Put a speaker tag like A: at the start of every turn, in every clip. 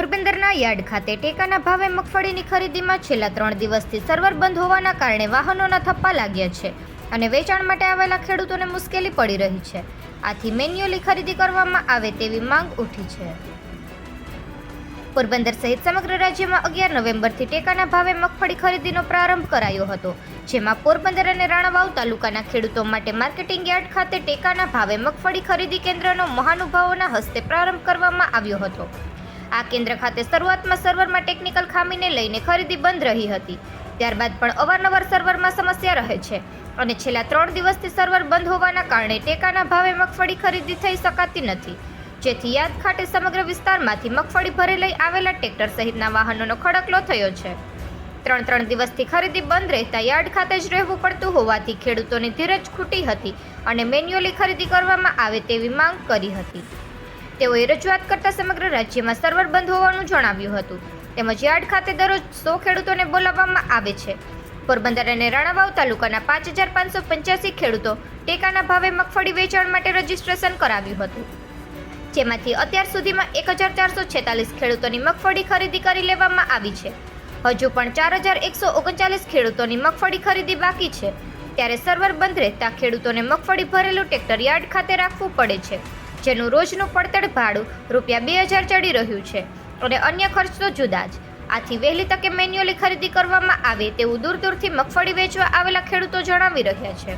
A: Yard ખાતે ટેકાના ભાવે મગફળીની ખરીદીમાં છેલ્લા ત્રણ દિવસથી સર્વર બંધ હોવાના કારણે વાહનોના થપ્પા લાગ્યા છે અને વેચાણ માટે આવેલા ખેડૂતોને મુશ્કેલી પડી રહી છે. આથી મેન્યુઅલી ખરીદી કરવામાં આવે તેવી માંગ ઉઠી છે. પોરબંદર સહિત સમગ્ર રાજ્યમાં અગિયાર નવેમ્બરથી ટેકાના ભાવે મગફળી ખરીદીનો પ્રારંભ કરાયો હતો, જેમાં પોરબંદર અને રાણાવાવ તાલુકાના ખેડૂતો માટે માર્કેટિંગ યાર્ડ ખાતે ટેકાના ભાવે મગફળી ખરીદી કેન્દ્રનો મહાનુભાવોના હસ્તે પ્રારંભ કરવામાં આવ્યો હતો. આ કેન્દ્ર ખાતે શરૂઆતમાં સર્વરમાં ટેકનિકલ ખામીને લઈને ખરીદી બંધ રહી હતી. ત્યારબાદ પણ અવારનવાર સર્વરમાં સમસ્યા રહે છે અને છેલ્લા ત્રણ દિવસથી સર્વર બંધ હોવાના કારણે ટેકાના ભાવે મગફળી ખરીદી થઈ શકાતી નથી. જેથી યાદ ખાતે સમગ્ર વિસ્તારમાંથી મગફળી ભરે લઈ આવેલા ટ્રેક્ટર સહિતના વાહનોનો ખડકલો થયો છે. ત્રણ ત્રણ દિવસથી ખરીદી બંધ રહેતા યાર્ડ ખાતે જ રહેવું પડતું હોવાથી ખેડૂતોની ધીરજ ખૂટી હતી અને મેન્યુઅલી ખરીદી કરવામાં આવે તેવી માંગ કરી હતી. તેઓએ રજૂઆત કરતા સમગ્ર રાજ્યમાં સર્વર બંધ હોવાનું જણાવ્યું હતું. તેમજ યાર્ડ ખાતે દરરોજ સો ખેડૂતોને બોલાવવામાં આવે છે. પોરબંદર અને રાણાવાવ તાલુકાના પાંચ હજાર પાંચસો પંચ્યાસી ખેડૂતો ટેકાના ભાવે મગફળી વેચાણ માટે રજીસ્ટ્રેશન કરાવ્યું હતું. જેમાંથી અત્યાર સુધીમાં એક હજાર ચારસો છેતાલીસ ખેડૂતોની મગફળી ખરીદી કરી લેવામાં આવી છે. હજુ પણ ચાર હજાર એકસો ઓગણચાલીસ ખેડૂતોની મગફળી ખરીદી બાકી છે. ત્યારે સર્વર બંધ રહેતા ખેડૂતોને મગફળી ભરેલું ટ્રેક્ટર યાર્ડ ખાતે રાખવું પડે છે. જેનું રોજનું પડતર ભાડું રૂપિયા બે હજાર ચડી રહ્યું છે અને અન્ય ખર્ચ તો જુદા જ. આથી વહેલી તકે મેન્યુઅલી ખરીદી કરવામાં આવે તેવું દૂર દૂરથી મગફળી વેચવા આવેલા ખેડૂતો જણાવી રહ્યા છે.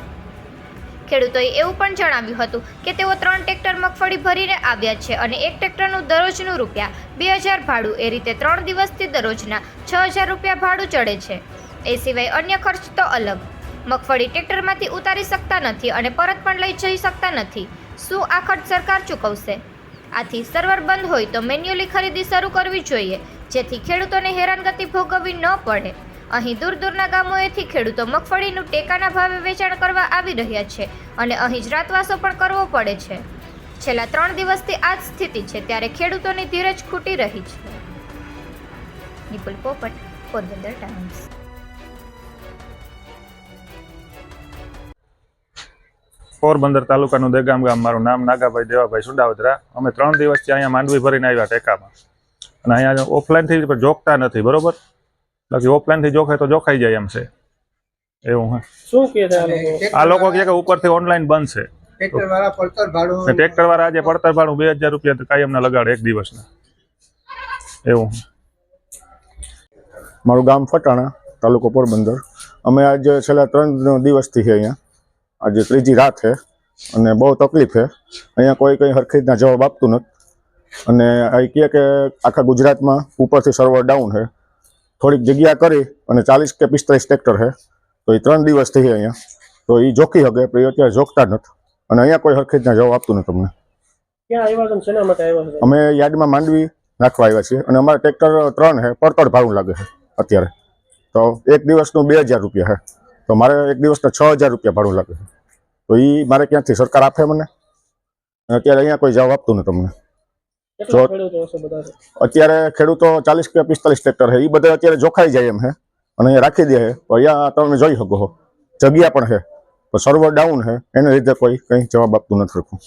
A: ખેડૂતોએ એવું પણ જણાવ્યું હતું કે તેઓ ત્રણ ટ્રેક્ટર મગફળી ભરીને આવ્યા છે અને એક ટ્રેક્ટરનું દરરોજનું રૂપિયા બે હજાર ભાડું એ રીતે ત્રણ દિવસથી દરરોજના છ હજાર રૂપિયા ભાડું ચડે છે. એ સિવાય અન્ય ખર્ચ તો અલગ. મગફળી ટ્રેક્ટરમાંથી ઉતારી શકતા નથી અને પરત પણ લઈ જઈ શકતા નથી. શું આ ખર્ચ સરકાર ચૂકવશે? આથી સર્વર બંધ હોય તો મેન્યુઅલી ખરીદી શરૂ કરવી જોઈએ, જેથી ખેડૂતોને હેરાનગતિ ભોગવવી ન પડે. અહીં દૂર દૂરના ગામોએથી ખેડૂતો મગફળીનું ટેકાના ભાવે વેચાણ કરવા આવી રહ્યા છે અને અહીં જ રાતવાસો પણ કરવો પડે છે. છેલ્લા ત્રણ દિવસથી આ જ સ્થિતિ છે, ત્યારે ખેડૂતોની ધીરજ ખૂટી રહી છે. નિપુલ પોપટ, પોરબંદર ટાઈમ્સ.
B: પોરબંદર તાલુકાનું દેગામ ગામ મારું નામ નાગાભાઈ દેવાભાઈ સુડાવદરા. અમે ત્રણ દિવસથી અહીંયા માંડવી ભરીને આવ્યા ટેકામાં. અને અહીંયા ઓફલાઈનથી પણ જોખતા નથી બરોબર? બાકી ઓફલાઈનથી જોખે તો જોખાઈ જાય એમ છે. એવું હે.
C: શું કે આ લોકો?
B: કહે કે ઉપરથી ઓનલાઈન બનશે
D: ટ્રેક્ટર વાળા પડતર ભાડું
B: ટ્રેક્ટર વાળા આજે પડતર ભાડું બે હજાર રૂપિયા તો કાયમના લગાડે એક દિવસના. એવું
E: મારું ગામ ફટાણા તાલુકો પોરબંદર. અમે આજે છેલ્લા ત્રણ દિવસથી છે અહીંયા. આજે ત્રીજી રાત છે અને બહુ તકલીફ છે. અહીંયા કોઈ કંઈ હરખી રીતના જવાબ આપતું નથી. અને અહીં કહે કે આખા ગુજરાતમાં ઉપરથી સર્વર ડાઉન છે. થોડીક જગ્યા કરી અને ચાલીસ કે પિસ્તાલીસ ટ્રેક્ટર છે. તો એ ત્રણ દિવસથી થઈ અહીંયા. તો એ જોખી શકે પણ એ અત્યારે જોખતા નથી. અને અહીંયા કોઈ હરખી રીતના જવાબ આપતું નથી તમને
C: ક્યાં આવ્યા છો ને શેના માટે આવ્યા છો
E: અમે યાર્ડમાં માંડવી નાખવા આવ્યા છીએ. અને અમારા ટ્રેક્ટર ત્રણ છે પડતર ભાડું લાગે છે અત્યારે. તો એક દિવસનું બે હજાર રૂપિયા છે. તો મારે એક દિવસના છ હજાર રૂપિયા ભાડું લાગે છે. તો એ મારે ક્યાંથી? સરકાર આપે મને? અત્યારે અહીંયા કોઈ જવાબ આપતું નથી તમને. અત્યારે ખેડૂતો ચાલીસ કે પિસ્તાલીસ ટ્રેક્ટર છે. એ બધા અત્યારે જોખાઈ જાય એમ છે. અને અહીંયા રાખી દે છે. તો અહીંયા તમે જોઈ શકો જગ્યા પણ છે. તો સર્વર ડાઉન છે. એને લીધે કોઈ કંઈ જવાબ આપતું નથી સરખું